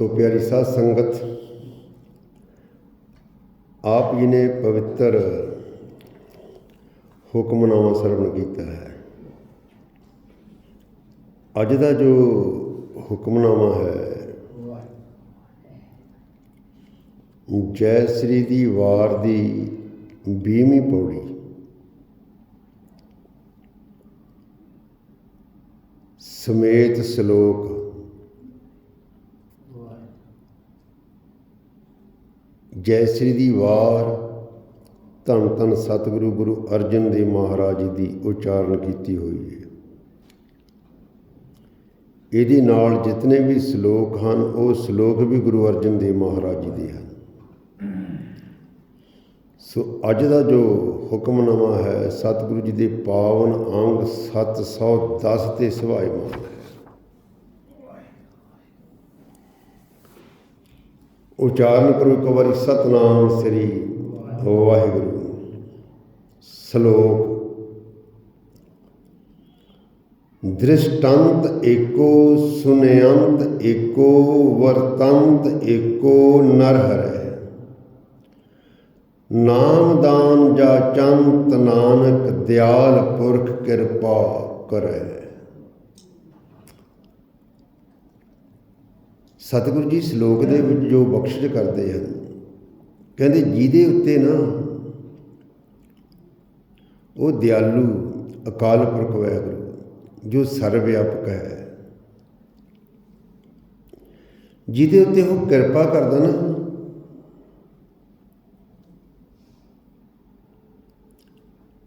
ਸੋ ਪਿਆਰੀ ਸਾਧ ਸੰਗਤ, ਆਪ ਜੀ ਨੇ ਪਵਿੱਤਰ ਹੁਕਮਨਾਮਾ ਸਰਵਣ ਕੀਤਾ ਹੈ। ਅੱਜ ਦਾ ਜੋ ਹੁਕਮਨਾਮਾ ਹੈ, ਜੈ ਸ੍ਰੀ ਦੀ ਵਾਰ ਦੀ 20ਵੀਂ ਪੌੜੀ, ਸਮੇਤ ਸ਼ਲੋਕ ਜੈ ਸ੍ਰੀ ਦੀ ਵਾਰ। ਧੰਨ ਧੰਨ ਸਤਿਗੁਰੂ ਗੁਰੂ ਅਰਜਨ ਦੇਵ ਮਹਾਰਾਜ ਜੀ ਦੀ ਉਚਾਰਨ ਕੀਤੀ ਹੋਈ ਹੈ। ਇਹਦੇ ਨਾਲ ਜਿਤਨੇ ਵੀ ਸ਼ਲੋਕ ਹਨ, ਉਹ ਸ਼ਲੋਕ ਵੀ ਗੁਰੂ ਅਰਜਨ ਦੇਵ ਮਹਾਰਾਜ ਜੀ ਦੇ ਹਨ। ਸੋ ਅੱਜ ਦਾ ਜੋ ਹੁਕਮਨਾਮਾ ਹੈ, ਸਤਿਗੁਰੂ ਜੀ ਦੇ ਪਾਵਨ ਅੰਗ 710 ਤੇ ਸੁਭਾਇਮਾਨ ਹੈ ਉਚਾਰਨ ਕਰੋ ਇੱਕ ਵਾਰੀ, ਸਤਨਾਮ ਸ੍ਰੀ ਵਾਹਿਗੁਰੂ। ਸ਼ਲੋਕ। ਦ੍ਰਿਸ਼ਟੰਤ ਏਕੋ, ਸੁਨਯੰਤ ਏਕੋ, ਵਰਤੰਤ ਏਕੋ ਨਰ ਹਰੈ ਨਾਮਦਾਨ ਜਾ ਚੰਤ ਨਾਨਕ, ਦਿਆਲ ਪੁਰਖ ਕਿਰਪਾ ਕਰੈ ਸਤਿਗੁਰੂ ਜੀ ਸ਼ਲੋਕ ਦੇ ਵਿੱਚ ਜੋ ਬਖਸ਼ਿਸ਼ ਕਰਦੇ ਹਨ, ਕਹਿੰਦੇ ਜਿਹਦੇ ਉੱਤੇ ਨਾ ਉਹ ਦਿਆਲੂ ਅਕਾਲ ਪੁਰਖ ਵਾਹਿਗੁਰੂ, ਜੋ ਸਰਵ ਵਿਆਪਕ ਹੈ। ਜਿਹਦੇ ਉੱਤੇ ਉਹ ਕਿਰਪਾ ਕਰਦਾ ਨਾ,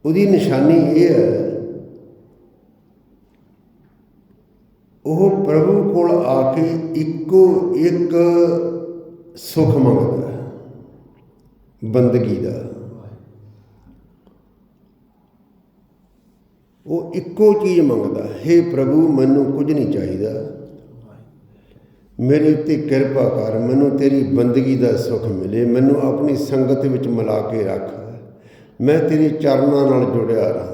ਉਹਦੀ ਨਿਸ਼ਾਨੀ ਇਹ ਹੈ, ਉਹ ਪ੍ਰਭੂ ਕੋਲ ਆ ਕੇ ਇੱਕ ਇੱਕ ਸੁਖ ਮੰਗਦਾ ਬੰਦਗੀ ਦਾ। ਉਹ ਇੱਕੋ ਚੀਜ਼ ਮੰਗਦਾ, ਹੈ ਪ੍ਰਭੂ, ਮੈਨੂੰ ਕੁਝ ਨਹੀਂ ਚਾਹੀਦਾ। ਮੇਰੇ ਉੱਤੇ ਕਿਰਪਾ ਕਰ, ਮੈਨੂੰ ਤੇਰੀ ਬੰਦਗੀ ਦਾ ਸੁਖ ਮਿਲੇ, ਮੈਨੂੰ ਆਪਣੀ ਸੰਗਤ ਵਿੱਚ ਮਿਲਾ ਕੇ ਰੱਖ। ਮੈਂ ਤੇਰੇ ਚਰਨਾਂ ਨਾਲ ਜੁੜਿਆ ਰਹਾ।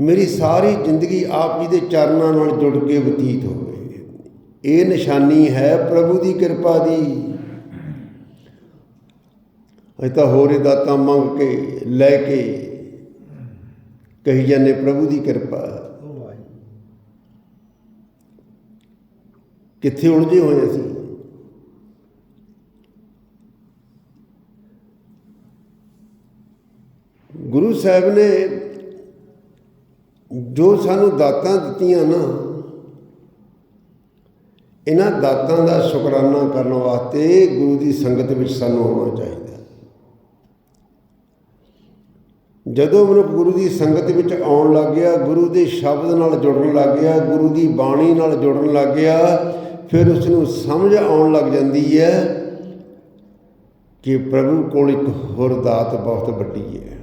ਮੇਰੀ ਸਾਰੀ ਜ਼ਿੰਦਗੀ ਆਪ ਜੀ ਦੇ ਚਰਨਾਂ ਨਾਲ ਜੁੜ ਕੇ ਬਤੀਤ ਹੋਵੇ ਇਹ ਨਿਸ਼ਾਨੀ ਹੈ ਪ੍ਰਭੂ ਦੀ ਕਿਰਪਾ ਦੀ। ਅਜ ਤਾਂ ਹੋਰੇ ਦਾਤਾ ਮੰਗ ਕੇ, ਲੈ ਕੇ ਕਹੀ ਜਾਂਦੇ ਪ੍ਰਭੂ ਦੀ ਕਿਰਪਾ। ਕਿੱਥੇ ਉਲਝੇ ਹੋਏ ਅਸੀਂ? ਗੁਰੂ ਸਾਹਿਬ ਨੇ ਜੋ ਸਾਨੂੰ ਦਾਤਾਂ ਦਿੱਤੀਆਂ ਨਾ, ਇਹਨਾਂ ਦਾਤਾਂ ਦਾ ਸ਼ੁਕਰਾਨਾ ਕਰਨ ਵਾਸਤੇ ਗੁਰੂ ਦੀ ਸੰਗਤ ਵਿੱਚ ਸਾਨੂੰ ਆਉਣਾ ਚਾਹੀਦਾ। ਜਦੋਂ ਮਨੁੱਖ ਗੁਰੂ ਦੀ ਸੰਗਤ ਵਿੱਚ ਆਉਣ ਲੱਗ ਗਿਆ, ਗੁਰੂ ਦੇ ਸ਼ਬਦ ਨਾਲ ਜੁੜਨ ਲੱਗ ਗਿਆ, ਗੁਰੂ ਦੀ ਬਾਣੀ ਨਾਲ ਜੁੜਨ ਲੱਗ ਗਿਆ, ਫਿਰ ਉਸ ਨੂੰ ਸਮਝ ਆਉਣ ਲੱਗ ਜਾਂਦੀ ਹੈ ਕਿ ਪ੍ਰਭੂ ਕੋਲ ਇੱਕ ਹੋਰ ਦਾਤ ਬਹੁਤ ਵੱਡੀ ਹੈ।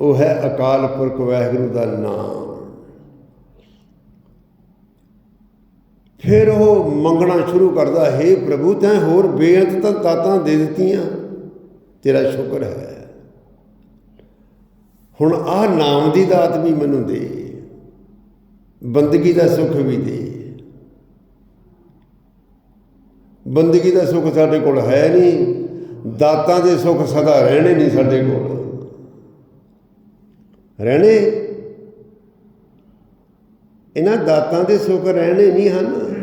ਉਹ ਹੈ ਅਕਾਲ ਪੁਰਖ ਵਾਹਿਗੁਰੂ ਦਾ ਨਾਮ। ਫਿਰ ਉਹ ਮੰਗਣਾ ਸ਼ੁਰੂ ਕਰਦਾ, ਹੈ ਪ੍ਰਭੂ, ਤੈਂ ਹੋਰ ਬੇਅੰਤ ਤਾਂ ਦਾਤਾਂ ਦੇ ਦਿੱਤੀਆਂ, ਤੇਰਾ ਸ਼ੁਕਰ ਹੈ। ਹੁਣ ਆਹ ਨਾਮ ਦੀ ਦਾਤ ਵੀ ਮੈਨੂੰ ਦੇ, ਬੰਦਗੀ ਦਾ ਸੁੱਖ ਵੀ ਦੇ। ਬੰਦਗੀ ਦਾ ਸੁੱਖ ਸਾਡੇ ਕੋਲ ਹੈ ਨਹੀਂ, ਦਾਤਾਂ ਦੇ ਸੁੱਖ ਸਦਾ ਰਹਿਣੇ ਨਹੀਂ ਸਾਡੇ ਕੋਲ। ਰਹਿਣੇ। ਇਹਨਾਂ ਦਾਤਾਂ ਦੇ ਸੁੱਖ ਰਹਿਣੇ ਨਹੀਂ ਹਨ।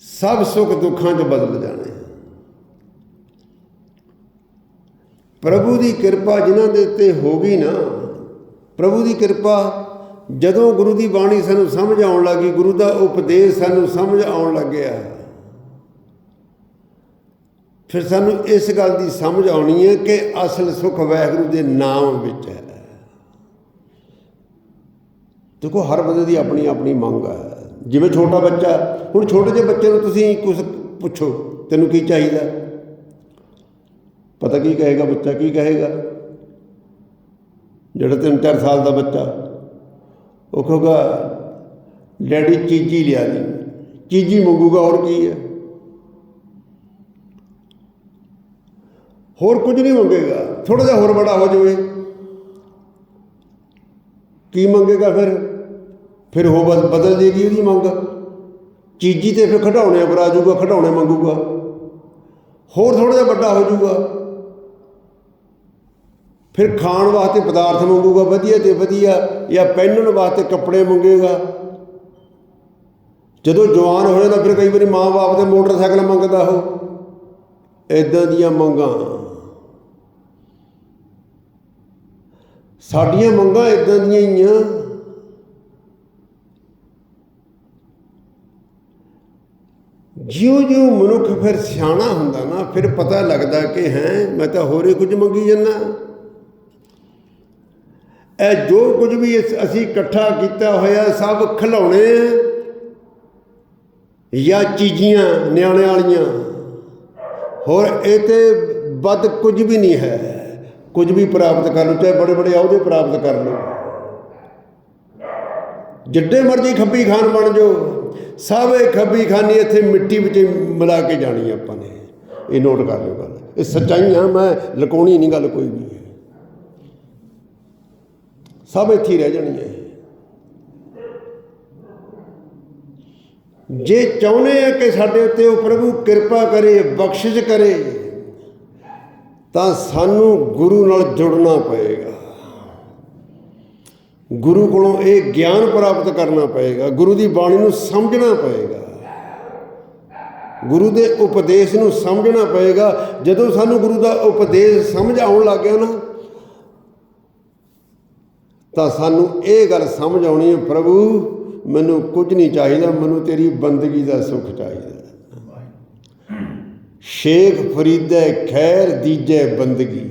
ਸਭ ਸੁੱਖ ਦੁੱਖਾਂ 'ਚ ਬਦਲ ਜਾਣੇ। ਪ੍ਰਭੂ ਦੀ ਕਿਰਪਾ ਜਿਨ੍ਹਾਂ ਦੇ ਉੱਤੇ ਹੋ ਗਈ ਨਾ, ਪ੍ਰਭੂ ਦੀ ਕਿਰਪਾ ਜਦੋਂ ਗੁਰੂ ਦੀ ਬਾਣੀ ਸਾਨੂੰ ਸਮਝ ਆਉਣ ਲੱਗੀ, ਗੁਰੂ ਦਾ ਉਪਦੇਸ਼ ਸਾਨੂੰ ਸਮਝ ਆਉਣ ਲੱਗਿਆ। ਫਿਰ ਸਾਨੂੰ ਇਸ ਗੱਲ ਦੀ ਸਮਝ ਆਉਣੀ ਹੈ ਕਿ ਅਸਲ ਸੁਖ ਵਾਹਿਗੁਰੂ ਦੇ ਨਾਮ ਵਿੱਚ ਹੈ। ਦੇਖੋ, ਹਰ ਬੰਦੇ ਦੀ ਆਪਣੀ ਆਪਣੀ ਮੰਗ ਹੈ। ਜਿਵੇਂ ਛੋਟਾ ਬੱਚਾ, ਹੁਣ ਛੋਟੇ ਜਿਹੇ ਬੱਚੇ ਨੂੰ ਤੁਸੀਂ ਕੁਝ ਪੁੱਛੋ, ਤੈਨੂੰ ਕੀ ਚਾਹੀਦਾ? ਪਤਾ ਕੀ ਕਹੇਗਾ ਬੱਚਾ, ਕੀ ਕਹੇਗਾ? ਜਿਹੜਾ ਤਿੰਨ ਚਾਰ ਸਾਲ ਦਾ ਬੱਚਾ, ਉਹ ਕਹੂਗਾ, ਡੈਡੀ ਚੀਜੀ ਲਿਆ ਦੀ, ਚੀਜੀ ਮੰਗੂਗਾ, ਹੋਰ ਕੀ ਹੈ? ਹੋਰ ਕੁਝ ਨਹੀਂ ਮੰਗੇਗਾ। ਥੋੜਾ ਜਿਹਾ ਹੋਰ ਬੜਾ ਹੋ ਜਾਵੇ। ਕੀ ਮੰਗੇਗਾ ਫਿਰ? ਫਿਰ ਹੋ ਬਦ- ਬਦਲ ਦੇਗੀ ਉਹਦੀ ਮੰਗ। ਚੀਜੀ ਤੇ ਫਿਰ ਖਡਾਉਣੇ ਪਰ ਆ ਜਾਊਗਾ ਖਡਾਉਣੇ ਮੰਗੂਗਾ। ਹੋਰ ਥੋੜਾ ਜਿਹਾ ਵੱਡਾ ਹੋ ਜਾਊਗਾ। ਫਿਰ ਖਾਣ ਵਾਸਤੇ ਪਦਾਰਥ ਮੰਗੂਗਾ, ਵਧੀਆ ਤੇ ਵਧੀਆ, ਜਾਂ ਪਹਿਨਣ ਵਾਸਤੇ ਕੱਪੜੇ ਮੰਗੇਗਾ। ਜਦੋਂ ਜਵਾਨ ਹੋ ਜਾਂਦਾ ਫਿਰ ਕਈ ਵਾਰੀ ਮਾਂ-ਬਾਪ ਦੇ ਮੋਟਰਸਾਈਕਲ ਮੰਗਦਾ ਉਹ। ਇਦਾਂ ਦੀਆਂ ਮੰਗਾਂ। ਸਾਡੀਆਂ ਮੰਗਾਂ ਇਦਾਂ ਦੀਆਂ ਹੀ ਆ। ਜਿਉਂ-ਜਿਉਂ ਮਨੁੱਖ ਫਿਰ ਸਿਆਣਾ ਹੁੰਦਾ ਨਾ, ਫਿਰ ਪਤਾ ਲੱਗਦਾ ਕਿ ਹੈ, ਮੈਂ ਤਾਂ ਹੋਰੇ ਕੁਝ ਮੰਗੀ ਜਾਂਦਾ। ਇਹ ਜੋ ਕੁਝ ਵੀ ਅਸੀਂ ਇਕੱਠਾ ਕੀਤਾ ਹੋਇਆ, ਸਭ ਖਿਲਾਉਣੇ ਆ। ਜਾਂ ਚੀਜ਼ੀਆਂ ਨਿਆਣੇ ਵਾਲੀਆਂ। ਹੋਰ ਇਹ ਤੇ ਵੱਧ ਕੁਝ ਵੀ ਨਹੀਂ ਹੈ। ਕੁਝ ਵੀ ਪ੍ਰਾਪਤ ਕਰ ਲਓ, ਚਾਹੇ ਬੜੇ ਬੜੇ ਅਹੁਦੇ ਪ੍ਰਾਪਤ ਕਰ ਲਓ। ਜਿੱਡੇ ਮਰਜ਼ੀ ਖੱਬੀ ਖਾਨ ਬਣ ਜਾਓ ਸਭ ਇਹ ਖੱਬੀ ਖਾਨੀ ਇੱਥੇ ਮਿੱਟੀ ਵਿੱਚ ਮਿਲਾ ਕੇ ਜਾਣੀ ਆਪਾਂ ਨੇ। ਇਹ ਨੋਟ ਕਰ ਲਿਓ ਗੱਲ। ਇਹ ਸੱਚਾਈਆਂ ਮੈਂ ਲਕਾਉਣੀ ਨਹੀਂ ਗੱਲ ਕੋਈ ਵੀ। ਸਭ ਇੱਥੇ ਹੀ ਰਹਿ ਜਾਣੀ ਹੈ ਜੇ ਚਾਹੁੰਦੇ ਆ ਕਿ ਸਾਡੇ ਉੱਤੇ ਉਹ ਪ੍ਰਭੂ ਕਿਰਪਾ ਕਰੇ, ਬਖਸ਼ਿਸ਼ ਕਰੇ ਤਾਂ ਸਾਨੂੰ ਗੁਰੂ ਨਾਲ ਜੁੜਨਾ ਪਏਗਾ। ਗੁਰੂ ਕੋਲੋਂ ਇਹ ਗਿਆਨ ਪ੍ਰਾਪਤ ਕਰਨਾ ਪਏਗਾ। ਗੁਰੂ ਦੀ ਬਾਣੀ ਨੂੰ ਸਮਝਣਾ ਪਏਗਾ। ਗੁਰੂ ਦੇ ਉਪਦੇਸ਼ ਨੂੰ ਸਮਝਣਾ ਪਏਗਾ। ਜਦੋਂ ਸਾਨੂੰ ਗੁਰੂ ਦਾ ਉਪਦੇਸ਼ ਸਮਝ ਆਉਣ ਲੱਗ ਗਿਆ ਨਾ, ਤਾਂ ਸਾਨੂੰ ਇਹ ਗੱਲ ਸਮਝ ਆਉਣੀ ਹੈ, ਪ੍ਰਭੂ, ਮੈਨੂੰ ਕੁਝ ਨਹੀਂ ਚਾਹੀਦਾ, ਮੈਨੂੰ ਤੇਰੀ ਬੰਦਗੀ ਦਾ ਸੁੱਖ ਚਾਹੀਦਾ ਸ਼ੇਖ ਫਰੀਦੇ ਖੈਰ ਦੀਜੇ ਬੰਦਗੀ।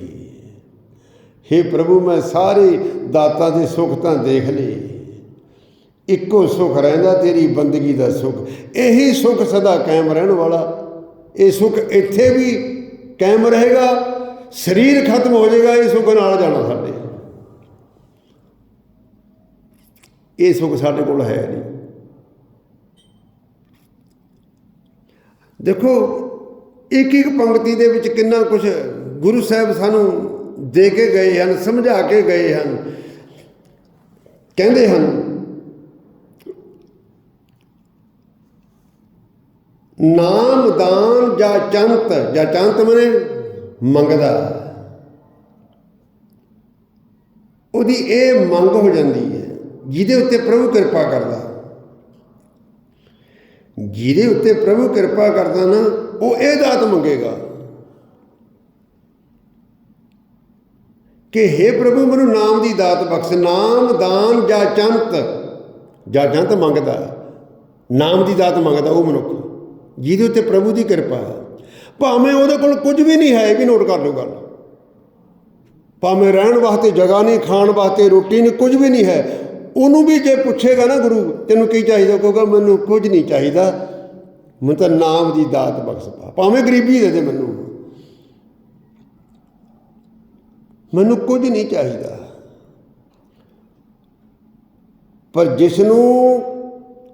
हे ਪ੍ਰਭੂ, ਮੈਂ ਸਾਰੇ ਦਾਤਾਂ ਦੇ ਸੁੱਖ ਤਾਂ ਦੇਖ ਲਏ। ਇੱਕੋ ਸੁੱਖ ਰਹਿੰਦਾ ਤੇਰੀ ਬੰਦਗੀ ਦਾ ਸੁੱਖ। ਇਹੀ ਸੁੱਖ ਸਦਾ ਕਾਇਮ ਰਹਿਣ ਵਾਲਾ। ਇਹ ਸੁੱਖ ਇੱਥੇ ਵੀ ਕਾਇਮ ਰਹੇਗਾ, ਸਰੀਰ ਖਤਮ ਹੋ ਜਾਏਗਾ, ਇਹ ਸੁੱਖ ਨਾਲ ਜਾਣਾ ਸਾਡੇ। ਇਹ ਸੁੱਖ ਸਾਡੇ ਕੋਲ ਹੈ ਨਹੀਂ। ਦੇਖੋ ਇੱਕ ਇੱਕ ਪੰਕਤੀ ਦੇ ਵਿੱਚ ਕਿੰਨਾ ਕੁਝ ਗੁਰੂ ਸਾਹਿਬ ਸਾਨੂੰ ਦੇ ਕੇ ਗਏ ਹਨ, ਸਮਝਾ ਕੇ ਗਏ ਹਨ। ਕਹਿੰਦੇ ਹਨ, ਨਾਮ ਦਾਨ ਜਾਂ ਚੰਤ ਜਾਂ ਚੰਤ ਮਨੇ ਮੰਗਦਾ। ਉਹਦੀ ਇਹ ਮੰਗ ਹੋ ਜਾਂਦੀ ਹੈ, ਜਿਹਦੇ ਉੱਤੇ ਪ੍ਰਭੂ ਕਿਰਪਾ ਕਰਦਾ। ਜਿਹਦੇ ਉੱਤੇ ਪ੍ਰਭੂ ਕਿਰਪਾ ਕਰਦਾ ਨਾ ਉਹ ਇਹ ਦਾਤ ਮੰਗੇਗਾ ਕਿ हे ਪ੍ਰਭੂ, ਮੈਨੂੰ ਨਾਮ ਦੀ ਦਾਤ ਬਖਸ਼, ਨਾਮ, ਦਾਨ ਜਾਂ ਚੰਤ। ਜਾਂ ਚੰਤ ਮੰਗਦਾ ਨਾਮ ਦੀ ਦਾਤ ਮੰਗਦਾ, ਉਹ ਮਨੁੱਖ। ਜਿਹਦੇ ਉੱਤੇ ਪ੍ਰਭੂ ਦੀ ਕਿਰਪਾ ਹੈ। ਭਾਵੇਂ ਉਹਦੇ ਕੋਲ ਕੁਝ ਵੀ ਨਹੀਂ ਹੈ, ਇਹ ਵੀ ਨੋਟ ਕਰ ਲਓ ਗੱਲ। ਭਾਵੇਂ ਰਹਿਣ ਵਾਸਤੇ ਜਗ੍ਹਾ ਨਹੀਂ, ਖਾਣ ਵਾਸਤੇ ਰੋਟੀ ਨਹੀਂ, ਕੁਝ ਵੀ ਨਹੀਂ ਹੈ। ਉਹਨੂੰ ਵੀ ਜੇ ਪੁੱਛੇਗਾ ਨਾ ਗੁਰੂ, ਤੈਨੂੰ ਕੀ ਚਾਹੀਦਾ? ਕਹੂਗਾ, ਮੈਨੂੰ ਕੁਝ ਨਹੀਂ ਚਾਹੀਦਾ। ਮੈਨੂੰ ਤਾਂ ਨਾਮ ਦੀ ਦਾਤ ਬਖਸ਼ ਪਾ। ਭਾਵੇਂ ਗਰੀਬੀ ਦੇ ਦੇ ਮੈਨੂੰ। ਮੈਨੂੰ ਕੁਝ ਨਹੀਂ ਚਾਹੀਦਾ। ਪਰ ਜਿਸ ਨੂੰ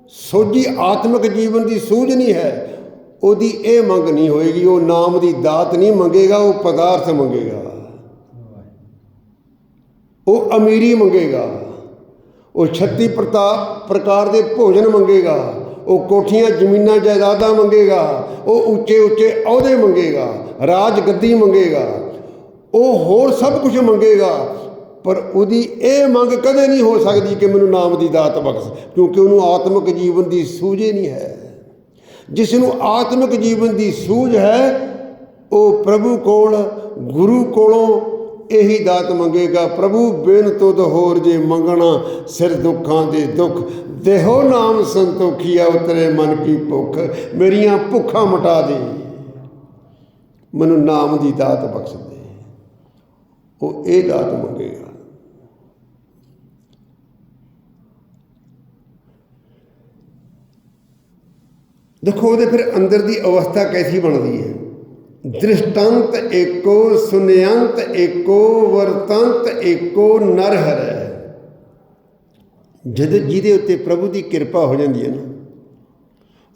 ਸੋਝੀ ਆਤਮਿਕ ਜੀਵਨ ਦੀ ਸੂਝ ਨਹੀਂ ਹੈ, ਉਹਦੀ ਇਹ ਮੰਗ ਨਹੀਂ ਹੋਏਗੀ, ਉਹ ਨਾਮ ਦੀ ਦਾਤ ਨਹੀਂ ਮੰਗੇਗਾ, ਉਹ ਪਦਾਰਥ ਮੰਗੇਗਾ। ਉਹ ਅਮੀਰੀ ਮੰਗੇਗਾ। ਉਹ 36 ਪ੍ਰਤਾ- ਪ੍ਰਕਾਰ ਦੇ ਭੋਜਨ ਮੰਗੇਗਾ। ਉਹ ਕੋਠੀਆਂ ਜ਼ਮੀਨਾਂ ਜਾਇਦਾਦਾਂ ਮੰਗੇਗਾ, ਉਹ ਉੱਚੇ ਉੱਚੇ ਅਹੁਦੇ ਮੰਗੇਗਾ, ਰਾਜ ਗੱਦੀ ਮੰਗੇਗਾ, ਉਹ ਹੋਰ ਸਭ ਕੁਝ ਮੰਗੇਗਾ, ਪਰ ਉਹਦੀ ਇਹ ਮੰਗ ਕਦੇ ਨਹੀਂ ਹੋ ਸਕਦੀ ਕਿ ਮੈਨੂੰ ਨਾਮ ਦੀ ਦਾਤ ਬਖਸ਼, ਕਿਉਂਕਿ ਉਹਨੂੰ ਆਤਮਿਕ ਜੀਵਨ ਦੀ ਸੂਝ ਹੀ ਨਹੀਂ ਹੈ। ਜਿਸ ਨੂੰ ਆਤਮਿਕ ਜੀਵਨ ਦੀ ਸੂਝ ਹੈ, ਉਹ ਪ੍ਰਭੂ ਕੋਲ, ਗੁਰੂ ਕੋਲੋਂ ਇਹੀ ਦਾਤ ਮੰਗੇਗਾ, ਪ੍ਰਭੂ ਬਿਨ ਤੁਧ ਹੋਰ ਜੇ ਮੰਗਣਾ, ਸਿਰ ਦੁੱਖਾਂ ਦੇ ਦੁੱਖ। ਦੇਹੋ ਨਾਮ ਸੰਤੋਖੀਆ, ਉਤਰੇ ਮਨ ਕੀ ਭੁੱਖ, ਮੇਰੀਆਂ ਭੁੱਖਾਂ ਮਟਾ ਦੇ। ਮੈਨੂੰ ਨਾਮ ਦੀ ਦਾਤ ਬਖਸ਼ ਦੇ। ਉਹ ਇਹ ਦਾਤ ਮੰਗੇਗਾ। ਦੇਖੋ, ਉਹਦੇ ਫਿਰ ਅੰਦਰ ਦੀ ਅਵਸਥਾ ਕੈਸੀ ਬਣਦੀ ਹੈ? ਦ੍ਰਿਸ਼ਟੰਤ ਏਕੋ ਸੁਨਯੰਤ ਏਕੋ, ਵਰਤੰਤ ਏਕੋ, ਨਰ ਹਰੈ। ਜਦ ਜਿਹਦੇ ਉੱਤੇ ਪ੍ਰਭੂ ਦੀ ਕਿਰਪਾ ਹੋ ਜਾਂਦੀ ਹੈ ਨਾ,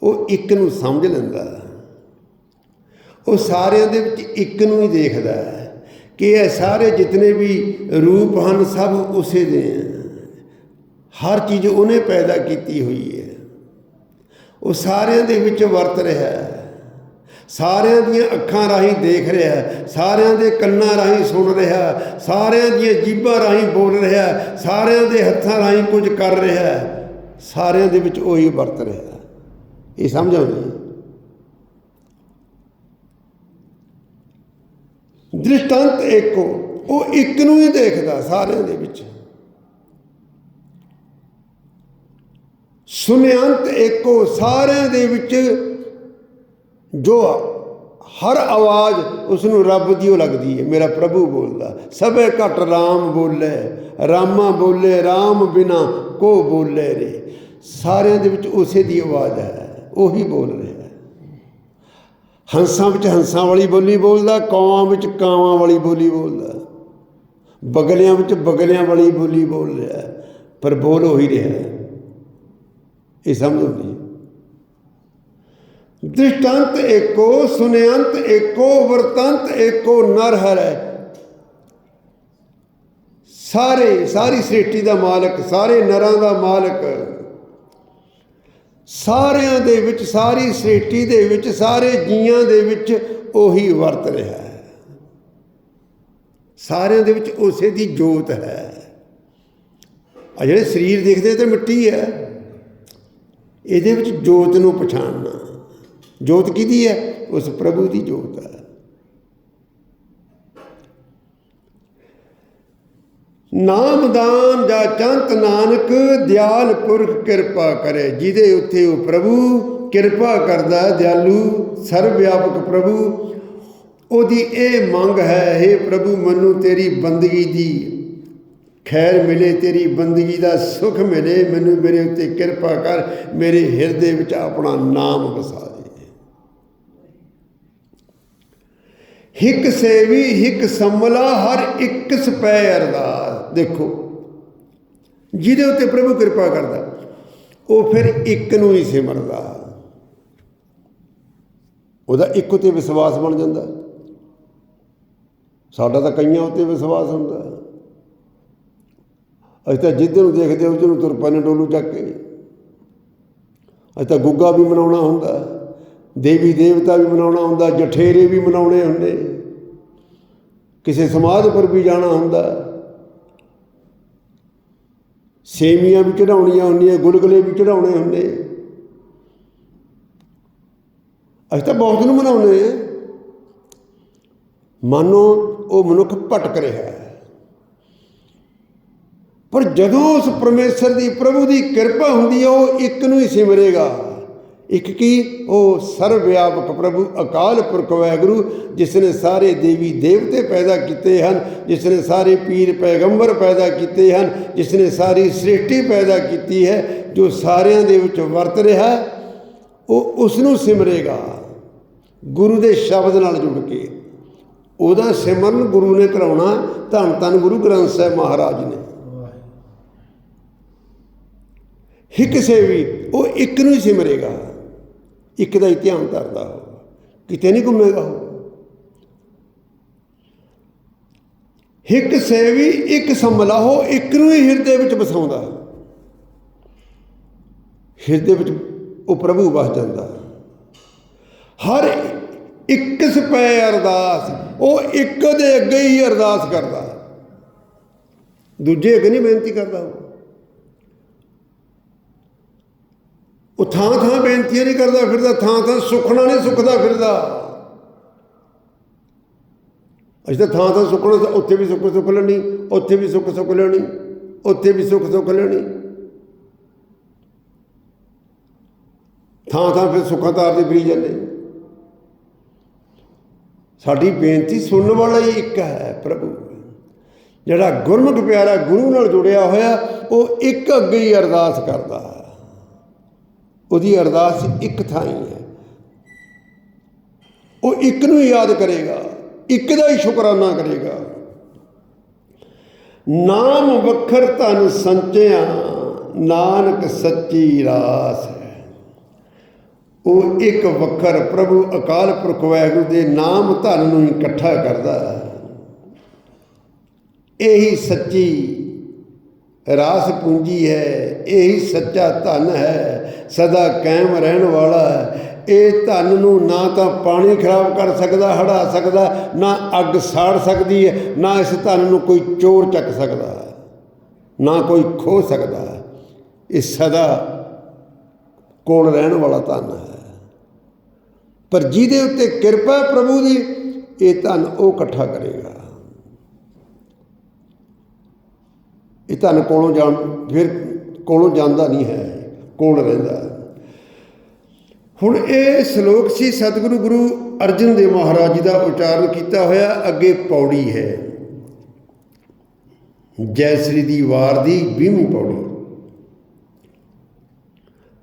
ਉਹ ਇੱਕ ਨੂੰ ਸਮਝ ਲੈਂਦਾ ਉਹ ਸਾਰਿਆਂ ਦੇ ਵਿੱਚ ਇੱਕ ਨੂੰ ਹੀ ਦੇਖਦਾ ਹੈ ਕਿ ਇਹ ਸਾਰੇ ਜਿਤਨੇ ਵੀ ਰੂਪ ਹਨ, ਸਭ ਉਸੇ ਦੇ ਹੈ। ਹਰ ਚੀਜ਼ ਉਹਨੇ ਪੈਦਾ ਕੀਤੀ ਹੋਈ ਹੈ। ਉਹ ਸਾਰਿਆਂ ਦੇ ਵਿੱਚ ਵਰਤ ਰਿਹਾ ਹੈ। ਸਾਰਿਆਂ ਦੀਆਂ ਅੱਖਾਂ ਰਾਹੀਂ ਦੇਖ ਰਿਹਾ ਸਾਰਿਆਂ ਦੇ ਕੰਨਾਂ ਰਾਹੀਂ ਸੁਣ ਰਿਹਾ ਸਾਰਿਆਂ ਦੀਆਂ ਜੀਭਾਂ ਰਾਹੀਂ ਬੋਲ ਰਿਹਾ ਸਾਰਿਆਂ ਦੇ ਹੱਥਾਂ ਰਾਹੀਂ ਕੁਝ ਕਰ ਰਿਹਾ ਸਾਰਿਆਂ ਦੇ ਵਿੱਚ ਉਹੀ ਵਰਤ ਰਿਹਾ ਇਹ ਸਮਝ ਆਉਂਦੀ ਦ੍ਰਿਸ਼ਟਾਂਤ ਇੱਕੋ ਉਹ ਇੱਕ ਨੂੰ ਹੀ ਦੇਖਦਾ ਸਾਰਿਆਂ ਦੇ ਵਿੱਚ। ਸੁਨਿਆੰਤ ਇੱਕੋ ਸਾਰਿਆਂ ਦੇ ਵਿੱਚ ਜੋ ਹਰ ਆਵਾਜ਼ ਉਸ ਨੂੰ ਰੱਬ ਦੀ ਉਹ ਲੱਗਦੀ ਹੈ, ਮੇਰਾ ਪ੍ਰਭੂ ਬੋਲਦਾ। ਸਭੇ ਘਟ ਰਾਮ ਬੋਲੇ, ਰਾਮਾ ਬੋਲੇ, ਰਾਮ ਬਿਨਾ ਕੋ ਬੋਲੇ ਰੇ। ਸਾਰਿਆਂ ਦੇ ਵਿੱਚ ਉਸੇ ਦੀ ਆਵਾਜ਼ ਹੈ, ਉਹੀ ਬੋਲ ਰਿਹਾ ਹੈ। ਹੰਸਾਂ ਵਿੱਚ ਹੰਸਾਂ ਵਾਲੀ ਬੋਲੀ ਬੋਲਦਾ ਕੌਆਂ ਵਿੱਚ ਕਾਵਾਂ ਵਾਲੀ ਬੋਲੀ ਬੋਲਦਾ। ਬਗਲਿਆਂ ਵਿੱਚ ਬਗਲਿਆਂ ਵਾਲੀ ਬੋਲੀ ਬੋਲ ਰਿਹਾ ਪਰ ਬੋਲ ਉਹੀ ਰਿਹਾ ਇਹ ਸਮਝ ਆਉਂਦੀ ਦ੍ਰਿਸ਼ਟੰਤ ਏਕੋ ਸੁਨਿਅੰਤ ਏਕੋ, ਵਰਤੰਤ ਏਕੋ, ਨਰ ਹਰੈ ਸਾਰੇ, ਸਾਰੀ ਸ੍ਰਿਸ਼ਟੀ ਦਾ ਮਾਲਕ, ਸਾਰੇ ਨਰਾਂ ਦਾ ਮਾਲਕ। ਸਾਰਿਆਂ ਦੇ ਵਿੱਚ, ਸਾਰੀ ਸ੍ਰਿਸ਼ਟੀ ਦੇ ਵਿੱਚ, ਸਾਰੇ ਜੀਆਂ ਦੇ ਵਿੱਚ ਉਹੀ ਵਰਤ ਰਿਹਾ ਹੈ। ਸਾਰਿਆਂ ਦੇ ਵਿੱਚ ਉਸੇ ਦੀ ਜੋਤ ਹੈ। ਆ ਜਿਹੜੇ ਸਰੀਰ ਦੇਖਦੇ ਤੇ ਮਿੱਟੀ ਹੈ, ਇਹਦੇ ਵਿੱਚ ਜੋਤ ਨੂੰ ਪਛਾਣਨਾ। ਜੋਤ ਕਿਹਦੀ ਹੈ? ਉਸ ਪ੍ਰਭੂ ਦੀ ਜੋਤ ਹੈ। ਨਾਮਦਾਨ ਜਾਂ ਚੰਤ ਨਾਨਕ ਦਿਆਲ ਪੁਰਖ ਕਿਰਪਾ ਕਰੇ ਜਿਹਦੇ ਉੱਤੇ ਉਹ ਪ੍ਰਭੂ ਕਿਰਪਾ ਕਰਦਾ ਹੈ, ਦਿਆਲੂ ਸਰਵ ਵਿਆਪਕ ਪ੍ਰਭੂ। ਉਹਦੀ ਇਹ ਮੰਗ ਹੈ हे ਪ੍ਰਭੂ ਮੈਨੂੰ ਤੇਰੀ ਬੰਦਗੀ ਦੀ ਖੈਰ ਮਿਲੇ ਤੇਰੀ ਬੰਦਗੀ ਦਾ ਸੁਖ ਮਿਲੇ ਮੈਨੂੰ ਮੇਰੇ ਉੱਤੇ ਕਿਰਪਾ ਕਰ ਮੇਰੇ ਹਿਰਦੇ ਵਿੱਚ ਆਪਣਾ ਨਾਮ ਵਸਾ ਦੇ ਹਿੱਕ ਸੇਵੀ ਹਿੱਕ ਸੰਭਲਾ, ਹਰ ਇੱਕ ਸਪੈ ਅਰਦਾਸ। ਦੇਖੋ, ਜਿਹਦੇ ਉੱਤੇ ਪ੍ਰਭੂ ਕਿਰਪਾ ਕਰਦਾ, ਉਹ ਫਿਰ ਇੱਕ ਨੂੰ ਹੀ ਸਿਮਰਦਾ ਉਹਦਾ ਇੱਕ ਉਤੇ ਵਿਸ਼ਵਾਸ ਬਣ ਜਾਂਦਾ। ਸਾਡਾ ਤਾਂ ਕਈਆਂ ਉੱਤੇ ਵਿਸ਼ਵਾਸ ਹੁੰਦਾ। ਅਸੀਂ ਤਾਂ ਜਿੱਦ ਨੂੰ ਦੇਖਦੇ ਉਸ ਨੂੰ ਤੁਰ ਪੈਣੇ ਡੋਲੂ ਚੱਕ ਕੇ। ਅਸੀਂ ਤਾਂ ਗੁੱਗਾ ਵੀ ਮਨਾਉਣਾ ਹੁੰਦਾ। ਦੇਵੀ ਦੇਵਤਾ ਵੀ ਮਨਾਉਣਾ ਹੁੰਦਾ, ਜਠੇਰੇ ਵੀ ਮਨਾਉਣੇ ਹੁੰਦੇ। ਕਿਸੇ ਸਮਾਧ ਪਰ ਵੀ ਜਾਣਾ ਹੁੰਦਾ। ਸੇਮੀਆਂ ਵੀ ਚੜਾਉਣੀਆਂ ਹੁੰਦੀਆਂ, ਗੁਲਗੁਲੇ ਵੀ ਚੜਾਉਣੇ ਹੁੰਦੇ। ਅਸੀਂ ਤਾਂ ਬਹੁਤ ਨੂੰ ਮਨਾਉਣੇ ਆ ਮਾਨੋ ਉਹ ਮਨੁੱਖ ਭਟਕ ਰਿਹਾ ਹੈ। ਪਰ ਜਦੋਂ ਉਸ ਪਰਮੇਸ਼ਰ ਦੀ ਪ੍ਰਭੂ ਦੀ ਕਿਰਪਾ ਹੁੰਦੀ ਹੈ, ਉਹ ਇੱਕ ਨੂੰ ਹੀ ਸਿਮਰੇਗਾ। ਇੱਕ ਕੀ? ਉਹ ਸਰਵ ਵਿਆਪਕ ਪ੍ਰਭੂ, ਅਕਾਲ ਪੁਰਖ ਵੈਗੁਰੂ ਜਿਸ ਨੇ ਸਾਰੇ ਦੇਵੀ ਦੇਵਤੇ ਪੈਦਾ ਕੀਤੇ ਹਨ ਜਿਸ ਨੇ ਸਾਰੇ ਪੀਰ ਪੈਗੰਬਰ ਪੈਦਾ ਕੀਤੇ ਹਨ ਜਿਸ ਨੇ ਸਾਰੀ ਸ੍ਰਿਸ਼ਟੀ ਪੈਦਾ ਕੀਤੀ ਹੈ, ਜੋ ਸਾਰਿਆਂ ਦੇ ਵਿੱਚ ਵਰਤ ਰਿਹਾ, ਉਹ ਉਸ ਨੂੰ ਸਿਮਰੇਗਾ। ਗੁਰੂ ਦੇ ਸ਼ਬਦ ਨਾਲ ਜੁੜ ਕੇ। ਉਹਦਾ ਸਿਮਰਨ ਗੁਰੂ ਨੇ ਕਰਾਉਣਾ, ਧੰਨ ਧੰਨ ਗੁਰੂ ਗ੍ਰੰਥ ਸਾਹਿਬ ਮਹਾਰਾਜ ਨੇ। ਹਿੱਕ ਸੇਵੀ, ਉਹ ਇੱਕ ਨੂੰ ਹੀ ਸਿਮਰੇਗਾ। ਇੱਕ ਦਾ ਹੀ ਧਿਆਨ ਕਰਦਾ ਹੋਊਗਾ, ਕਿਤੇ ਨਹੀਂ ਘੁੰਮੇਗਾ ਉਹ ਇੱਕ ਸੇਵੀ, ਇੱਕ ਸੰਭਲਾ ਸੰਮਲਾਹੋ, ਇੱਕ ਨੂੰ ਹੀ ਹਿਰਦੇ ਵਿੱਚ ਵਸਾਉਂਦਾ ਹਿਰਦੇ ਵਿੱਚ ਉਹ ਪ੍ਰਭੂ ਵਸ ਜਾਂਦਾ ਹਰ ਇੱਕ ਸਪੈ ਅਰਦਾਸ, ਉਹ ਇੱਕ ਦੇ ਅੱਗੇ ਹੀ ਅਰਦਾਸ ਕਰਦਾ ਦੂਜੇ ਅੱਗੇ ਨਹੀਂ ਬੇਨਤੀ ਕਰਦਾ ਉਹ। ਉਹ ਥਾਂ ਥਾਂ ਬੇਨਤੀਆਂ ਨਹੀਂ ਕਰਦਾ ਫਿਰਦਾ, ਥਾਂ ਥਾਂ ਸੁਖਣਾ ਨਹੀਂ ਸੁਖਦਾ ਫਿਰਦਾ। ਅਸੀਂ ਤਾਂ ਥਾਂ ਥਾਂ ਸੁਖਣਾ ਉੱਥੇ ਵੀ ਸੁੱਖ ਸੁੱਖ ਲੈਣੀ, ਉੱਥੇ ਵੀ ਸੁੱਖ ਸੁੱਖ ਲੈਣੀ, ਉੱਥੇ ਵੀ ਸੁੱਖ ਸੁੱਖ ਲੈਣੀ। ਥਾਂ ਥਾਂ ਫਿਰ ਸੁੱਖਾਂ ਤਾਰਦੇ ਫਰੀ ਜਾਂਦੇ। ਸਾਡੀ ਬੇਨਤੀ ਸੁਣਨ ਵਾਲਾ ਹੀ ਇੱਕ ਹੈ ਪ੍ਰਭੂ। ਜਿਹੜਾ ਗੁਰਮੁਖ ਪਿਆਰਾ ਗੁਰੂ ਨਾਲ ਜੁੜਿਆ ਹੋਇਆ, ਉਹ ਇੱਕ ਅੱਗੇ ਹੀ ਅਰਦਾਸ ਕਰਦਾ ਹੈ। ਉਹਦੀ ਅਰਦਾਸ ਇੱਕ ਥਾਂ ਹੀ ਹੈ। ਉਹ ਇੱਕ ਨੂੰ ਯਾਦ ਕਰੇਗਾ, ਇੱਕ ਦਾ ਹੀ ਸ਼ੁਕਰਾਨਾ ਕਰੇਗਾ। ਨਾਮ ਵਖਰ ਧਨ ਸੰਚਿਆ, ਨਾਨਕ ਸੱਚੀ ਰਾਸ ਹੈ। ਉਹ ਇੱਕ ਵਖਰ ਪ੍ਰਭੂ, ਅਕਾਲ ਪੁਰਖ ਵਾਹਿਗੁਰੂ ਦੇ ਨਾਮ ਧਨ ਨੂੰ ਇਕੱਠਾ ਕਰਦਾ ਹੈ। ਇਹੀ ਸੱਚੀ ਰਾਸ ਪੂੰਜੀ ਹੈ, ਇਹੀ ਸੱਚਾ ਧਨ ਹੈ, ਸਦਾ ਕਾਇਮ ਰਹਿਣ ਵਾਲਾ ਹੈ। ਇਹ ਧਨ ਨੂੰ ਨਾ ਤਾਂ ਪਾਣੀ ਖਰਾਬ ਕਰ ਸਕਦਾ, ਹੜਾ ਸਕਦਾ, ਨਾ ਅੱਗ ਸਾੜ ਸਕਦੀ ਹੈ, ਨਾ ਇਸ ਧਨ ਨੂੰ ਕੋਈ ਚੋਰ ਚੱਕ ਸਕਦਾ, ਨਾ ਕੋਈ ਖੋ ਸਕਦਾ। ਇਹ ਸਦਾ ਕੋਲ ਰਹਿਣ ਵਾਲਾ ਧਨ ਹੈ। ਪਰ ਜਿਹਦੇ ਉੱਤੇ ਕਿਰਪਾ ਪ੍ਰਭੂ ਦੀ, ਇਹ ਧਨ ਉਹ ਇਕੱਠਾ ਕਰੇਗਾ। ਇਹ ਧਨ ਕੋਲੋਂ ਜਾਣ, ਫਿਰ ਕੋਲੋਂ ਜਾਂਦਾ ਨਹੀਂ ਹੈ, ਕੋਲ ਰਹਿੰਦਾ ਹੁਣ ਇਹ ਸ਼ਲੋਕ ਸੀ, ਸਤਿਗੁਰੂ ਗੁਰੂ ਅਰਜਨ ਦੇਵ ਮਹਾਰਾਜ ਜੀ ਦਾ ਉਚਾਰਨ ਕੀਤਾ ਹੋਇਆ, ਅੱਗੇ ਪੌੜੀ ਹੈ। ਜੈ ਦੀ ਵਾਰ ਦੀ 20ਵੀਂ ਪੌੜੀ।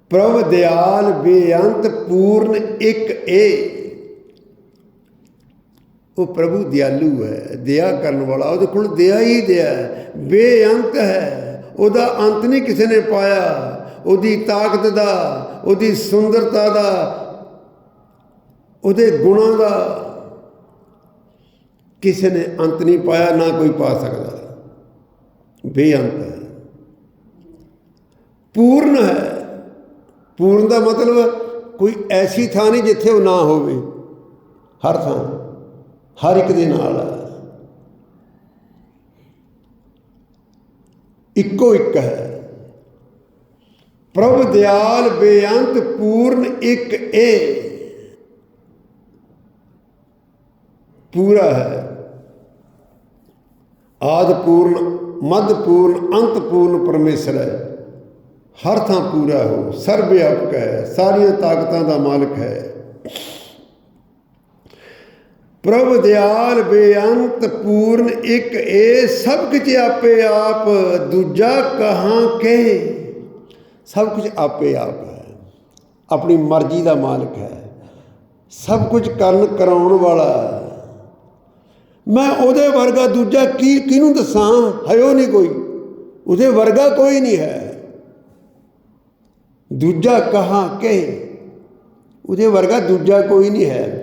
ਪ੍ਰਭ ਦਿਆਲ ਬੇਅੰਤ ਪੂਰਨ ਇੱਕ ਏ। ਉਹ ਪ੍ਰਭੂ ਦਿਆਲੂ ਹੈ ਦਇਆ ਕਰਨ ਵਾਲਾ, ਉਹਦੇ ਕੋਲ ਦਇਆ ਹੀ ਦਇਆ ਹੈ, ਬੇਅੰਤ ਹੈ। ਉਹਦਾ ਅੰਤ ਨਹੀਂ ਕਿਸੇ ਨੇ ਪਾਇਆ। ਉਹਦੀ ਤਾਕਤ ਦਾ, ਉਹਦੀ ਸੁੰਦਰਤਾ ਦਾ, ਉਹਦੇ ਗੁਣਾਂ ਦਾ ਕਿਸੇ ਨੇ ਅੰਤ ਨਹੀਂ ਪਾਇਆ, ਨਾ ਕੋਈ ਪਾ ਸਕਦਾ। ਬੇਅੰਤ ਹੈ। ਪੂਰਨ ਹੈ। ਪੂਰਨ ਦਾ ਮਤਲਬ ਕੋਈ ਐਸੀ ਥਾਂ ਨਹੀਂ ਜਿੱਥੇ ਉਹ ਨਾ ਹੋਵੇ। ਹਰ ਥਾਂ। ਹਰ ਇੱਕ ਦੇ ਨਾਲ ਇੱਕੋ ਇੱਕ ਹੈ। ਪ੍ਰਭ ਦਿਆਲ ਬੇਅੰਤ ਪੂਰਨ ਇੱਕ ਏ। ਪੂਰਾ ਹੈ। ਆਦ ਪੂਰਨ ਮਦ ਪੂਰਨ ਅੰਤ ਪੂਰਨ ਪਰਮੇਸ਼ਰ ਹੈ। ਹਰ ਥਾਂ ਪੂਰਾ ਹੋ। ਸਰਬ ਵਿਆਪਕ ਹੈ। ਸਾਰੀਆਂ ਤਾਕਤਾਂ ਦਾ ਮਾਲਕ ਹੈ। ਪ੍ਰਭ ਦਿਆਲ ਬੇਅੰਤ ਪੂਰਨ ਇੱਕ ਏ ਸਭ ਕੁਝ ਆਪੇ ਆਪ, ਦੂਜਾ ਕਹਾਂ ਕੇ ਸਭ ਕੁਝ ਆਪੇ ਆਪ ਹੈ। ਆਪਣੀ ਮਰਜ਼ੀ ਦਾ ਮਾਲਕ ਹੈ। ਸਭ ਕੁਝ ਕਰਨ ਕਰਾਉਣ ਵਾਲਾ ਮੈਂ ਉਹਦੇ ਵਰਗਾ ਦੂਜਾ ਕੀ, ਕਿਹਨੂੰ ਦੱਸਾਂ? ਹਯੋ ਨਹੀਂ ਕੋਈ। ਉਹਦੇ ਵਰਗਾ ਕੋਈ ਨਹੀਂ ਹੈ। ਦੂਜਾ ਕਹਾਂ ਕਿ ਉਹਦੇ ਵਰਗਾ ਦੂਜਾ ਕੋਈ ਨਹੀਂ ਹੈ।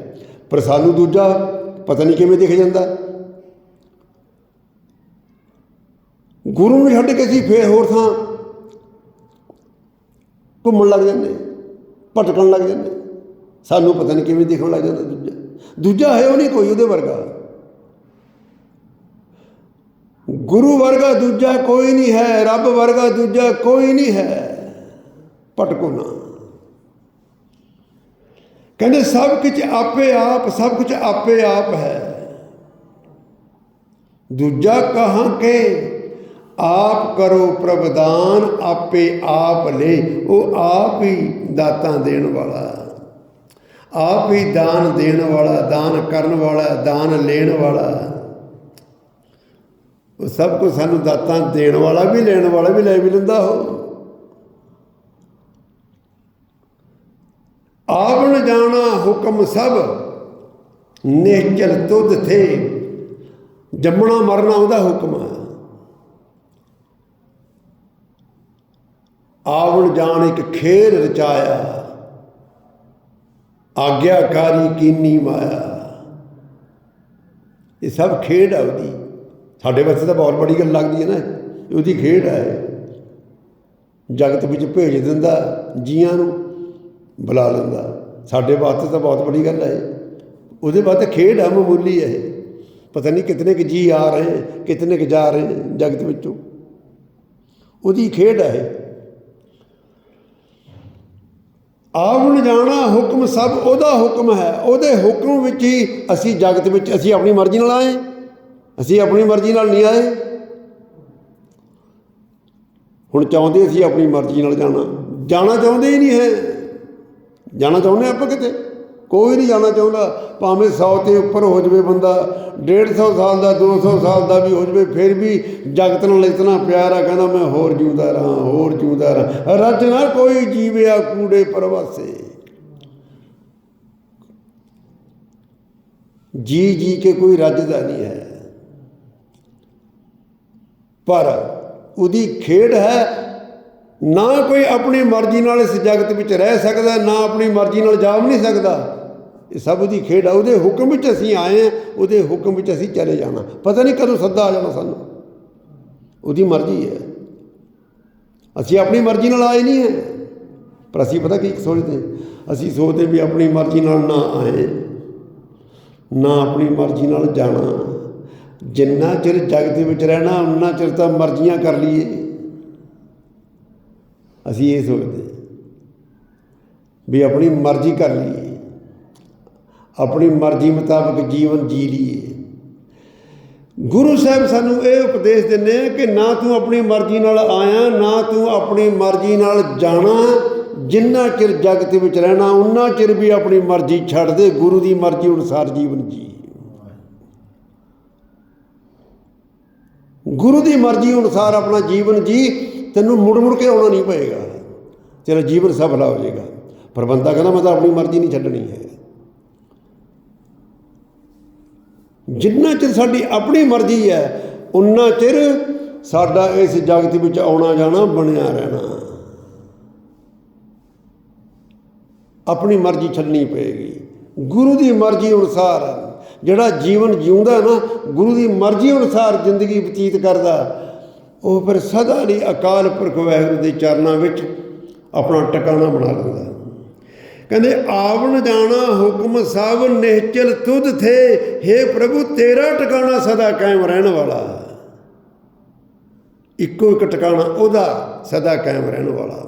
ਪਰ ਸਾਨੂੰ ਦੂਜਾ ਪਤਾ ਨਹੀਂ ਕਿਵੇਂ ਦਿਖ ਜਾਂਦਾ। ਗੁਰੂ ਨੂੰ ਛੱਡ ਕੇ ਅਸੀਂ ਫੇਰ ਹੋਰ ਥਾਂ ਘੁੰਮਣ ਲੱਗ ਜਾਂਦੇ, ਭਟਕਣ ਲੱਗ ਜਾਂਦੇ। ਸਾਨੂੰ ਪਤਾ ਨਹੀਂ ਕਿਵੇਂ ਦਿਖਣ ਲੱਗ ਜਾਂਦਾ ਦੂਜਾ। ਦੂਜਾ ਹੈ ਉਹ ਨਹੀਂ ਕੋਈ, ਉਹਦੇ ਵਰਗਾ। ਗੁਰੂ ਵਰਗਾ ਦੂਜਾ ਕੋਈ ਨਹੀਂ ਹੈ, ਰੱਬ ਵਰਗਾ ਦੂਜਾ ਕੋਈ ਨਹੀਂ ਹੈ। ਭਟਕੋ ਨਾ। ਕਹਿੰਦੇ ਸਭ ਕੁਝ ਆਪੇ ਆਪ, ਸਭ ਕੁਝ ਆਪੇ ਆਪ ਹੈ। ਦੂਜਾ ਕਹਾਂ ਕਿ ਆਪ ਕਰੋ ਪ੍ਰਭਦਾਨ ਆਪੇ ਆਪ ਲੈ। ਉਹ ਆਪ ਹੀ ਦਾਤਾਂ ਦੇਣ ਵਾਲਾ। ਆਪ ਹੀ ਦਾਨ ਦੇਣ ਵਾਲਾ, ਦਾਨ ਕਰਨ ਵਾਲਾ, ਦਾਨ ਲੈਣ ਵਾਲਾ। ਉਹ ਸਭ ਕੁਝ ਸਾਨੂੰ ਦਾਤਾਂ ਦੇਣ ਵਾਲਾ ਵੀ, ਲੈਣ ਵਾਲਾ ਵੀ ਲੈ ਵੀ ਲੈਂਦਾ ਉਹ। ਆਵਣ ਜਾਣਾ ਹੁਕਮ ਸਭ ਨਿਹਚਲ ਤੁਧ ਥੇ। ਜੰਮਣਾ ਮਰਨਾ ਉਹਦਾ ਹੁਕਮ ਹੈ ਆਵਣ ਜਾਣ ਇੱਕ ਖੇਲ ਰਚਾਇਆ। ਆਗਿਆਕਾਰੀ ਕੀਨੀ ਮਾਇਆ। ਇਹ ਸਭ ਖੇਡ ਹੈ ਉਹਦੀ। ਸਾਡੇ ਵਾਸਤੇ ਤਾਂ ਬਹੁਤ ਬੜੀ ਗੱਲ ਲੱਗਦੀ ਹੈ ਨਾ, ਉਹਦੀ ਖੇਡ ਹੈ ਜਗਤ ਵਿੱਚ ਭੇਜ ਦਿੰਦਾ ਜੀਆਂ ਨੂੰ। ਬੁਲਾ ਲੈਂਦਾ। ਸਾਡੇ ਵਾਸਤੇ ਤਾਂ ਬਹੁਤ ਬੜੀ ਗੱਲ ਹੈ ਉਹਦੇ ਵਾਸਤੇ ਖੇਡ ਹੈ ਮਾਮੂਲੀ ਹੈ ਇਹ। ਪਤਾ ਨਹੀਂ ਕਿਤਨੇ ਕੁ ਜੀ ਆ ਰਹੇ, ਕਿਤਨੇ ਕੁ ਜਾ ਰਹੇ ਜਗਤ ਵਿੱਚੋਂ। ਉਹਦੀ ਖੇਡ ਹੈ ਇਹ। ਆਵਣ ਜਾਣਾ ਹੁਕਮ ਸਭ, ਉਹਦਾ ਹੁਕਮ ਹੈ। ਉਹਦੇ ਹੁਕਮ ਵਿੱਚ ਹੀ ਅਸੀਂ ਜਗਤ ਵਿੱਚ, ਅਸੀਂ ਆਪਣੀ ਮਰਜ਼ੀ ਨਾਲ ਆਏ। ਅਸੀਂ ਆਪਣੀ ਮਰਜ਼ੀ ਨਾਲ ਨਹੀਂ ਆਏ। ਹੁਣ ਚਾਹੁੰਦੇ ਅਸੀਂ ਆਪਣੀ ਮਰਜ਼ੀ ਨਾਲ ਜਾਣਾ। ਜਾਣਾ ਚਾਹੁੰਦੇ ਹੀ ਨਹੀਂ ਹੈ ਜਾਣਾ ਚਾਹੁੰਦੇ ਆਪਾਂ ਕਿਤੇ? ਕੋਈ ਨਹੀਂ ਜਾਣਾ ਚਾਹੁੰਦਾ। ਭਾਵੇਂ 100 ਤੇ ਉੱਪਰ ਹੋ ਜਵੇ ਬੰਦਾ 150 ਸਾਲ ਦਾ 200 ਸਾਲ ਦਾ ਵੀ ਹੋ ਜਵੇ, ਫਿਰ ਵੀ ਜਗਤ ਨਾਲ ਇਤਨਾ ਪਿਆਰ ਆ, ਕਹਿੰਦਾ ਮੈਂ ਹੋਰ ਜਿਉਂਦਾ ਰਹਾ, ਹੋਰ ਜਿਉਂਦਾ ਰਹਾ। ਰੱਜ ਨਾ ਕੋਈ ਜੀਵਿਆ ਕੂੜੇ ਪਰਵਾਸੇ। ਜੀ ਜੀ ਕੇ ਕੋਈ ਰੱਜਦਾ ਨਹੀਂ ਹੈ। ਪਰ ਉਹਦੀ ਖੇਡ ਹੈ ਨਾ ਕੋਈ ਆਪਣੀ ਮਰਜ਼ੀ ਨਾਲ ਇਸ ਜਗਤ ਵਿੱਚ ਰਹਿ ਸਕਦਾ, ਨਾ ਆਪਣੀ ਮਰਜ਼ੀ ਨਾਲ ਜਾ ਵੀ ਨਹੀਂ ਸਕਦਾ। ਇਹ ਸਭ ਉਹਦੀ ਖੇਡ ਆ, ਉਹਦੇ ਹੁਕਮ ਵਿੱਚ ਅਸੀਂ ਆਏ ਹਾਂ, ਉਹਦੇ ਹੁਕਮ ਵਿੱਚ ਅਸੀਂ ਚਲੇ ਜਾਣਾ। ਪਤਾ ਨਹੀਂ ਕਦੋਂ ਸੱਦਾ ਆ ਜਾਣਾ ਸਾਨੂੰ। ਉਹਦੀ ਮਰਜ਼ੀ ਹੈ। ਅਸੀਂ ਆਪਣੀ ਮਰਜ਼ੀ ਨਾਲ ਆਏ ਨਹੀਂ ਹੈ। ਪਰ ਅਸੀਂ ਪਤਾ ਕੀ ਸੋਚਦੇ ਅਸੀਂ ਸੋਚਦੇ ਵੀ ਆਪਣੀ ਮਰਜ਼ੀ ਨਾਲ ਨਾ ਆਏ, ਨਾ ਆਪਣੀ ਮਰਜ਼ੀ ਨਾਲ ਜਾਣਾ। ਜਿੰਨਾ ਚਿਰ ਜਗਤ ਦੇ ਵਿੱਚ ਰਹਿਣਾ, ਉਨਾ ਚਿਰ ਤਾਂ ਮਰਜ਼ੀਆਂ ਕਰ ਲਈਏ। ਅਸੀਂ ਇਹ ਸੋਚਦੇ ਵੀ ਆਪਣੀ ਮਰਜ਼ੀ ਕਰ ਲਈਏ। ਆਪਣੀ ਮਰਜ਼ੀ ਮੁਤਾਬਕ ਜੀਵਨ ਜੀ ਲਈਏ। ਗੁਰੂ ਸਾਹਿਬ ਸਾਨੂੰ ਇਹ ਉਪਦੇਸ਼ ਦਿੰਦੇ ਆ ਕਿ ਨਾ ਤੂੰ ਆਪਣੀ ਮਰਜ਼ੀ ਨਾਲ ਆਇਆ, ਨਾ ਤੂੰ ਆਪਣੀ ਮਰਜ਼ੀ ਨਾਲ ਜਾਣਾ। ਜਿੰਨਾ ਚਿਰ ਜਗਤ ਵਿੱਚ ਰਹਿਣਾ ਉਨਾ ਚਿਰ ਵੀ ਆਪਣੀ ਮਰਜ਼ੀ ਛੱਡ ਦੇ। ਗੁਰੂ ਦੀ ਮਰਜ਼ੀ ਅਨੁਸਾਰ ਜੀਵਨ ਜੀ। ਗੁਰੂ ਦੀ ਮਰਜ਼ੀ ਅਨੁਸਾਰ ਆਪਣਾ ਜੀਵਨ ਜੀ। ਤੈਨੂੰ ਮੁੜ ਮੁੜ ਕੇ ਆਉਣਾ ਨਹੀਂ ਪਏਗਾ। ਤੇਰਾ ਜੀਵਨ ਸਫਲਾ ਹੋ ਜਾਏਗਾ। ਪਰ ਬੰਦਾ ਕਹਿੰਦਾ, ਮੈਂ ਤਾਂ ਆਪਣੀ ਮਰਜ਼ੀ ਨਹੀਂ ਛੱਡਣੀ ਹੈ। ਜਿੰਨਾ ਚਿਰ ਸਾਡੀ ਆਪਣੀ ਮਰਜ਼ੀ ਹੈ, ਉਨਾ ਚਿਰ ਸਾਡਾ ਇਸ ਜਗਤ ਵਿੱਚ ਆਉਣਾ ਜਾਣਾ, ਬਣਿਆ ਰਹਿਣਾ। ਆਪਣੀ ਮਰਜ਼ੀ ਛੱਡਣੀ ਪਏਗੀ। ਗੁਰੂ ਦੀ ਮਰਜ਼ੀ ਅਨੁਸਾਰ ਜਿਹੜਾ ਜੀਵਨ ਜਿਉਂਦਾ ਨਾ, ਗੁਰੂ ਦੀ ਮਰਜ਼ੀ ਅਨੁਸਾਰ ਜ਼ਿੰਦਗੀ ਬਤੀਤ ਕਰਦਾ ਉਹ ਫਿਰ ਸਦਾ ਲਈ ਅਕਾਲ ਪੁਰਖ ਵਾਹਿਗੁਰੂ ਦੇ ਚਰਨਾਂ ਵਿੱਚ ਆਪਣਾ ਟਿਕਾਣਾ ਬਣਾ ਲੈਂਦਾ। ਕਹਿੰਦੇ, ਆਵਣ ਜਾਣਾ ਹੁਕਮ ਸਭ ਨਿਹਚਲ ਤੁਧ ਥੇ हे ਪ੍ਰਭੂ, ਤੇਰਾ ਟਿਕਾਣਾ ਸਦਾ ਕਾਇਮ ਰਹਿਣ ਵਾਲਾ ਇੱਕੋ ਇੱਕ ਟਿਕਾਣਾ ਉਹਦਾ ਸਦਾ ਕਾਇਮ ਰਹਿਣ ਵਾਲਾ।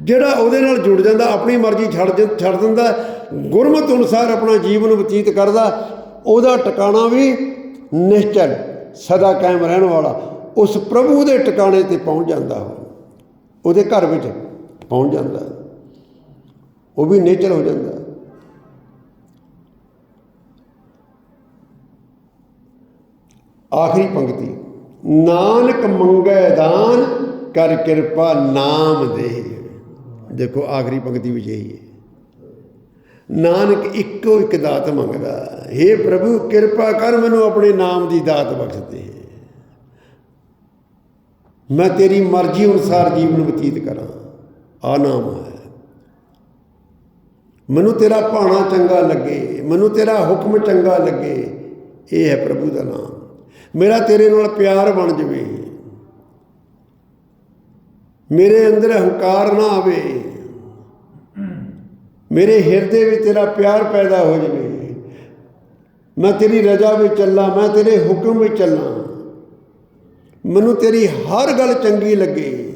ਜਿਹੜਾ ਉਹਦੇ ਨਾਲ ਜੁੜ ਜਾਂਦਾ, ਆਪਣੀ ਮਰਜ਼ੀ ਛੱਡ ਛੱਡ ਦਿੰਦਾ, ਗੁਰਮਤ ਅਨੁਸਾਰ ਆਪਣਾ ਜੀਵਨ ਬਤੀਤ ਕਰਦਾ, ਉਹਦਾ ਟਿਕਾਣਾ ਵੀ ਨਿਸ਼ਚਲ ਸਦਾ ਕਾਇਮ ਰਹਿਣ ਵਾਲਾ। ਉਸ ਪ੍ਰਭੂ ਦੇ ਟਿਕਾਣੇ ਤੇ ਪਹੁੰਚ ਜਾਂਦਾ ਉਹ ਉਹਦੇ ਘਰ ਵਿੱਚ ਪਹੁੰਚ ਜਾਂਦਾ ਉਹ ਵੀ ਨੇਚਰ ਹੋ ਜਾਂਦਾ ਆਖਰੀ ਪੰਕਤੀ, ਨਾਨਕ ਮੰਗੈ ਦਾਨ ਕਰ ਕਿਰਪਾ ਨਾਮ ਦੇ। ਦੇਖੋ, ਆਖਰੀ ਪੰਕਤੀ ਵਿੱਚ ਇਹੀ ਹੈ। ਨਾਨਕ ਇੱਕੋ ਇੱਕ ਦਾਤ ਮੰਗਦਾ हे ਪ੍ਰਭੂ, ਕਿਰਪਾ ਕਰ ਮੈਨੂੰ ਆਪਣੇ ਨਾਮ ਦੀ ਦਾਤ ਬਖਸ਼ ਦੇ ਮੈਂ ਤੇਰੀ ਮਰਜ਼ੀ ਅਨੁਸਾਰ ਜੀਵਨ ਬਤੀਤ ਕਰਾਂ। ਆ ਨਾਮ ਹੈ। ਮੈਨੂੰ ਤੇਰਾ ਭਾਣਾ ਚੰਗਾ ਲੱਗੇ, ਮੈਨੂੰ ਤੇਰਾ ਹੁਕਮ ਚੰਗਾ ਲੱਗੇ, ਇਹ ਹੈ ਪ੍ਰਭੂ ਦਾ ਨਾਮ। ਮੇਰਾ ਤੇਰੇ ਨਾਲ ਪਿਆਰ ਬਣ ਜਵੇ। ਮੇਰੇ ਅੰਦਰ ਹੰਕਾਰ ਨਾ ਆਵੇ। ਮੇਰੇ ਹਿਰਦੇ ਵਿੱਚ ਤੇਰਾ ਪਿਆਰ ਪੈਦਾ ਹੋ ਜਵੇ। ਮੈਂ ਤੇਰੀ ਰਜ਼ਾ ਵਿੱਚ ਚੱਲਾਂ, ਮੈਂ ਤੇਰੇ ਹੁਕਮ ਵਿੱਚ ਚੱਲਾਂ। ਮੈਨੂੰ ਤੇਰੀ ਹਰ ਗੱਲ ਚੰਗੀ ਲੱਗੀ।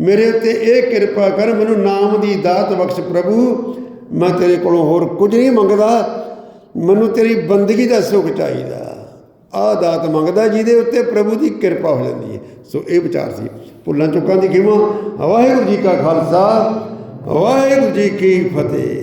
ਮੇਰੇ ਉੱਤੇ ਇਹ ਕਿਰਪਾ ਕਰ, ਮੈਨੂੰ ਨਾਮ ਦੀ ਦਾਤ ਬਖਸ਼ ਪ੍ਰਭੂ। ਮੈਂ ਤੇਰੇ ਕੋਲੋਂ ਹੋਰ ਕੁਝ ਨਹੀਂ ਮੰਗਦਾ। ਮੈਨੂੰ ਤੇਰੀ ਬੰਦਗੀ ਦਾ ਸੁੱਖ ਚਾਹੀਦਾ। ਆਹ ਦਾਤ ਮੰਗਦਾ ਜਿਹਦੇ ਉੱਤੇ ਪ੍ਰਭੂ ਦੀ ਕਿਰਪਾ ਹੋ ਜਾਂਦੀ ਹੈ। ਸੋ ਇਹ ਵਿਚਾਰ ਸੀ। ਭੁੱਲਾਂ ਚੁੱਕਾਂ ਦੀ ਖਿਮਾ। ਵਾਹਿਗੁਰੂ ਜੀ ਕਾ ਖਾਲਸਾ। ਵਾਹਿਗੁਰੂ ਜੀ ਕੀ ਫਤਿਹ।